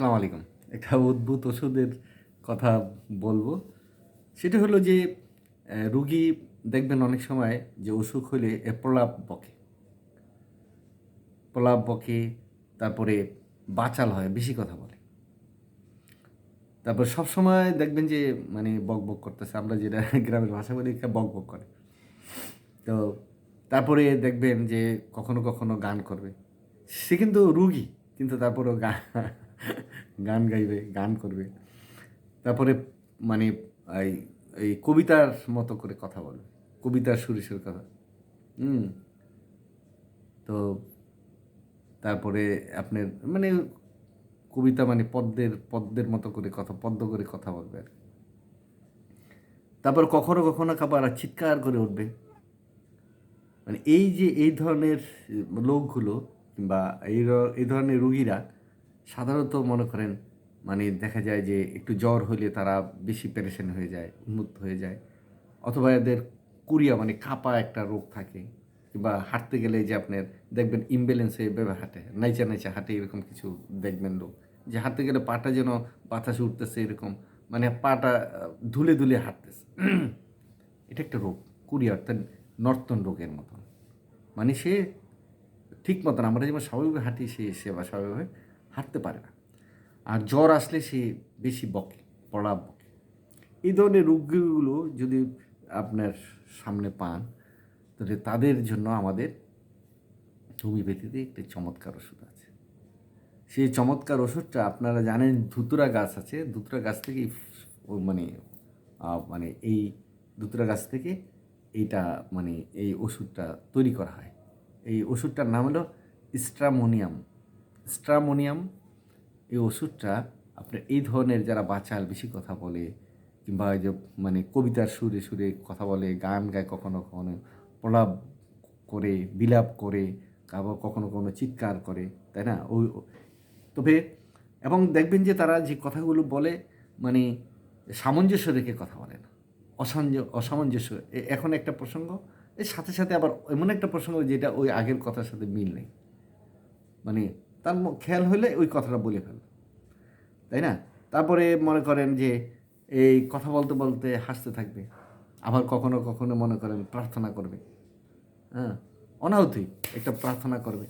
আসসালামু আলাইকুম। একটা অদ্ভুত ওষুধের কথা বলব। সেটা হলো যে রুগী দেখবেন অনেক সময় যে অসুখ হলে এ প্রলাপ বকে। প্রলাপ বকে, তারপরে বাচাল হয়, বেশি কথা বলে। তারপর সব সময় দেখবেন যে মানে বক বক করতেছে। আমরা যেটা গ্রামের ভাষা বলি বক বক করে। তো তারপরে দেখবেন যে, কখনো কখনো গান করবে। সে কিন্তু রুগী, কিন্তু তারপরেও গান গান গাইবে, গান করবে। তারপরে মানে এই এই কবিতার মতো করে কথা বলবে কবিতার সুরে কথা। হুম। তো তারপরে আপনার মানে কবিতা মানে পদ্মের পদ্মের মতো করে কথা, পদ্ম করে কথা বলবে আর। তারপর কখনো কখনো আবার চিৎকার করে উঠবে। মানে এই যে এই ধরনের লোকগুলো কিংবা এই এই ধরনের রুগীরা সাধারণত মনে করেন মানে দেখা যায় যে একটু জ্বর হলে তারা বেশি পেরেশান হয়ে যায়, উন্মুক্ত হয়ে যায়। অথবা এদের কুরিয়া মানে কাপা একটা রোগ থাকে, কিংবা হাঁটতে গেলে যে আপনার দেখবেন ইমব্যালেন্স হয়ে এভাবে হাঁটে, নাইচা নাইচা হাঁটে এরকম কিছু দেখবেন লোক। যে হাঁটতে গেলে পাটা যেন বাতাসে উঠতেছে এরকম মানে পাটা ধুলে ধুলে হাঁটতেছে। এটা একটা রোগ, কুরিয়া অর্থাৎ নর্তন রোগের মতন। মানে সে ঠিক মতন, আমরা যেমন স্বাভাবিকভাবে হাঁটি, সে সে বা স্বাভাবিকভাবে হাঁটতে পারে না। আর জ্বর আসলে সে বেশি বকে, পড়া বকে। এই ধরনের রোগগুলো যদি আপনার সামনে পান, তাহলে তাদের জন্য আমাদের হোমিওপ্যাথিতে একটি চমৎকার ওষুধ আছে। সেই চমৎকার ওষুধটা আপনারা জানেন ধুতুরা গাছ আছে। ধুতুরা গাছ থেকে মানে মানে এই ধুতুরা গাছ থেকে এইটা মানে এই ওষুধটা তৈরি করা হয়। এই ওষুধটার নাম হলো স্ট্রামোনিয়াম স্ট্রামোনিয়াম, এই ওষুধটা আপনার এই ধরনের যারা বাচাল বেশি কথা বলে, কিংবা এই যে মানে কবিতার সুরে সুরে কথা বলে, গান গায় কখনো কখনো, প্রলাপ করে, বিলাপ করে, আবার কখনো কখনো চিৎকার করে, তাই না? ওই তবে এবং দেখবেন যে তারা যে কথাগুলো বলে মানে সামঞ্জস্য রেখে কথা বলে না। অসামঞ্জ অসামঞ্জস্য। এখন একটা প্রসঙ্গ, এর সাথে সাথে আবার এমন একটা প্রসঙ্গ যেটা ওই আগের কথার সাথে মিল নেই। মানে তার খেয়াল হলে ওই কথাটা বলে ফেলে। তাই না? তারপরে মনে করেন যে এই কথা বলতে বলতে হাসতে থাকবে। আবার কখনো কখনো মনে করেন প্রার্থনা করবে। হ্যাঁ অনাহতি একটা প্রার্থনা করবে।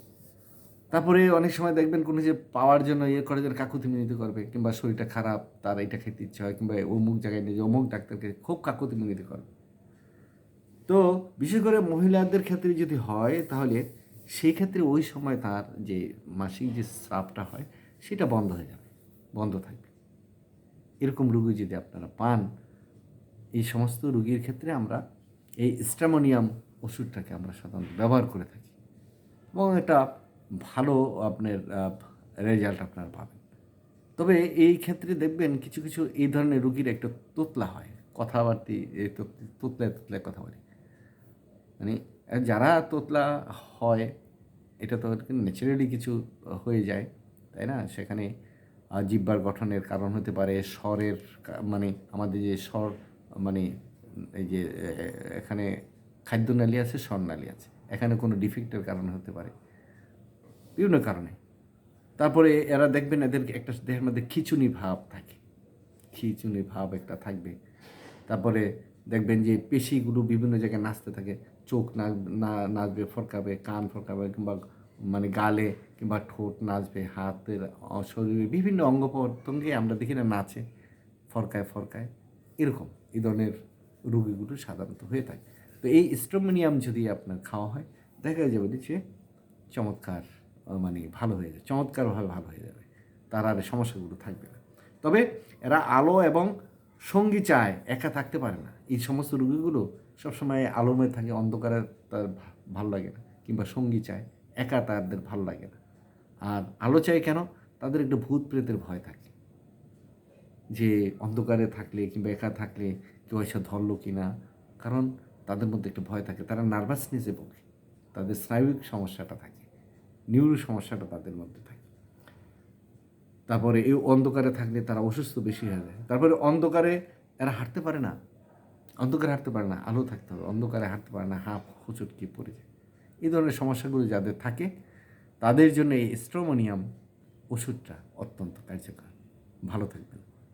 তারপরে অনেক সময় দেখবেন কোনো যে পাওয়ার জন্য ইয়ে করে যেন কাকুতি মিনতি করবে, কিংবা শরীরটা খারাপ, তার এটা খেতে ইচ্ছে হয়, কিংবা অমুক জায়গায় নিয়ে অমুক ডাক্তারকে খুব কাকুতি মিনতি করবে। তো বিশেষ করে মহিলাদের ক্ষেত্রে যদি হয়, তাহলে সেই ক্ষেত্রে ওই সময় তার যে মাসিক যে স্রাবটা হয়, সেটা বন্ধ হয়ে যাবে, বন্ধ থাকবে। এরকম রুগী যদি আপনারা পান, এই সমস্ত রুগীর ক্ষেত্রে আমরা এই স্ট্রামোনিয়াম ওষুধটাকে আমরা সাধারণত ব্যবহার করে থাকি এবং এটা ভালো আপনার রেজাল্ট আপনারা পাবেন। তবে এই ক্ষেত্রে দেখবেন কিছু কিছু এই ধরনের রুগীর একটা তোতলা হয়, কথাবার্তি, এই তোতলায় তোতলায় কথা বলে। মানে যারা তোতলা হয় এটা তো ন্যাচারালি কিছু হয়ে যায় তাই না? সেখানে আহ, জিহ্বার গঠনের কারণ হতে পারে স্বরের মানে আমাদের যে স্বর মানে এই যে এখানে খাদ্যনালী আছে স্বরনালী আছে। এখানে কোনো ডিফেক্টের কারণ হতে পারে। বিভিন্ন কারণে। তারপরে এরা দেখবেন এদের একটা দেহের মধ্যে খিচুনি ভাব থাকে। খিচুনি ভাব একটা থাকবে। তারপরে দেখবেন যে পেশিগুলো বিভিন্ন জায়গায় নাচতে থাকে। চোখ নাচ না, নাচবে, ফরকাবে, কান ফরকাবে কিংবা মানে গালে কিংবা ঠোঁট নাচবে, হাতের শরীরে বিভিন্ন অঙ্গ প্রত্যঙ্গে আমরা দেখি না নাচে, ফরকায় ফরকায়। এরকম এই ধরনের রোগীগুলো সাধারণত হয়ে থাকে। তো এই স্ট্রোমিনিয়াম যদি আপনার খাওয়া হয়, দেখা যাবে যে চমৎকার মানে ভালো হয়ে যাবে, চমৎকারভাবে ভালো হয়ে যাবে। তার আর সমস্যাগুলো থাকবে না। তবে এরা আলো এবং সঙ্গী চায়, একা থাকতে পারে না। এই সমস্ত রোগীগুলো সবসময় আলোময় থাকে, অন্ধকারে তার ভালো লাগে না। কিংবা সঙ্গী চায়, একা তাদের ভালো লাগে না। আর আলো চায় কেন? তাদের একটু ভূত প্রেতের ভয় থাকে। যে অন্ধকারে থাকলে কিংবা একা থাকলে কেউ এসে ধরলো কি না কারণ তাদের মধ্যে একটা ভয় থাকে। তারা নার্ভাসনেসে ভোগে। তাদের স্নায়বিক সমস্যাটা থাকে নিউরো সমস্যাটা তাদের মধ্যে থাকে। তারপরে এই অন্ধকারে থাকলে তারা অসুস্থ বেশি হয়ে যায়। তারপরে অন্ধকারে এরা হাঁটতে পারে না। অন্ধকারে হাঁটতে পারে না, আলো থাকতে হবে। অন্ধকারে হাঁটতে পারে না হাঁপ খুচুটকি পড়ে যায়। এই ধরনের সমস্যাগুলো যাদের থাকে, তাদের জন্য এই স্ট্রোমোনিয়াম ওষুধটা অত্যন্ত কার্যকর। ভালো থাকবেন।